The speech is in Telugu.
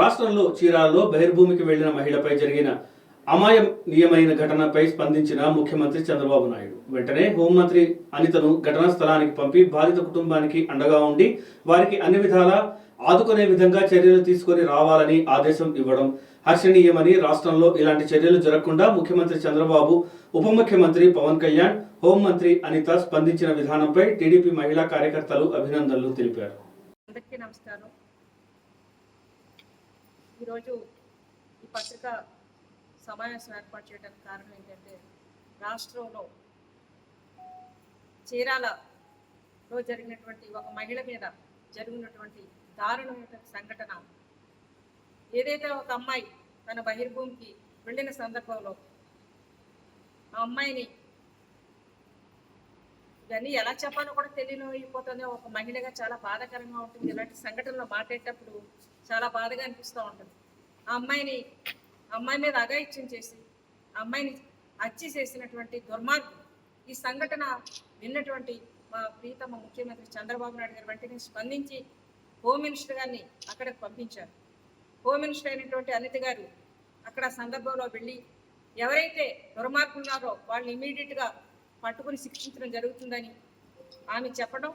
రాష్ట్రంలో చీరాలలో బహిర్భూమికి వెళ్ళిన మహిళపై జరిగిన అమాయనీయమైన ఘటనపై స్పందించిన ముఖ్యమంత్రి చంద్రబాబు నాయుడు. వెంటనే హోంమంత్రి అనితను ఘటనా స్థలానికి పంపి బాధిత కుటుంబానికి అండగా ఉండి వారికి అన్ని విధాలా ఆదుకునే విధంగా చర్యలు తీసుకొని రావాలని ఆదేశం ఇవ్వడం హర్షణీయమని రాష్ట్రంలో ఇలాంటి చర్యలు జరగకుండా ముఖ్యమంత్రి చంద్రబాబు ఉప ముఖ్యమంత్రి పవన్ కళ్యాణ్ హోంమంత్రి అనిత స్పందించిన విధానంపై టీడీపీ మహిళా కార్యకర్తలు అభినందనలు తెలిపారు. అందరికీ నమస్కారం. ఈరోజు ఈ పత్రిక సమావేశం ఏర్పాటు చేయడానికి కారణం ఏంటంటే రాష్ట్రంలో చీరాలలో జరిగినటువంటి ఒక మహిళ మీద జరిగినటువంటి దారుణమైన సంఘటన. ఏదైతే ఒక అమ్మాయి తన బహిర్భూమికి వెళ్ళిన సందర్భంలో ఆ అమ్మాయిని ఇవన్నీ ఎలా చెప్పాలో కూడా తెలియనిపోతుంది ఒక మహిళగా చాలా బాధాకరంగా ఉంటుంది. ఇలాంటి సంఘటనలు మాట్లాడేటప్పుడు చాలా బాధగా అనిపిస్తూ ఉంటుంది. ఆ అమ్మాయిని అమ్మాయి మీద అఘాయిత్యం చేసి ఆ అమ్మాయిని హత్య చేసినటువంటి దుర్మార్గం ఈ సంఘటన విన్నటువంటి మా ప్రీతమ ముఖ్యమంత్రి చంద్రబాబు నాయుడు గారు వెంటనే స్పందించి హోమ్ మినిస్టర్ గారిని అక్కడికి పంపించారు. హోమ్ మినిస్టర్ అయినటువంటి అనిత గారు అక్కడ సందర్భంలో వెళ్ళి ఎవరైతే దుర్మార్గులు ఉన్నారో వాళ్ళని ఇమీడియట్గా పట్టుకుని శిక్షించడం జరుగుతుందని ఆమె చెప్పడం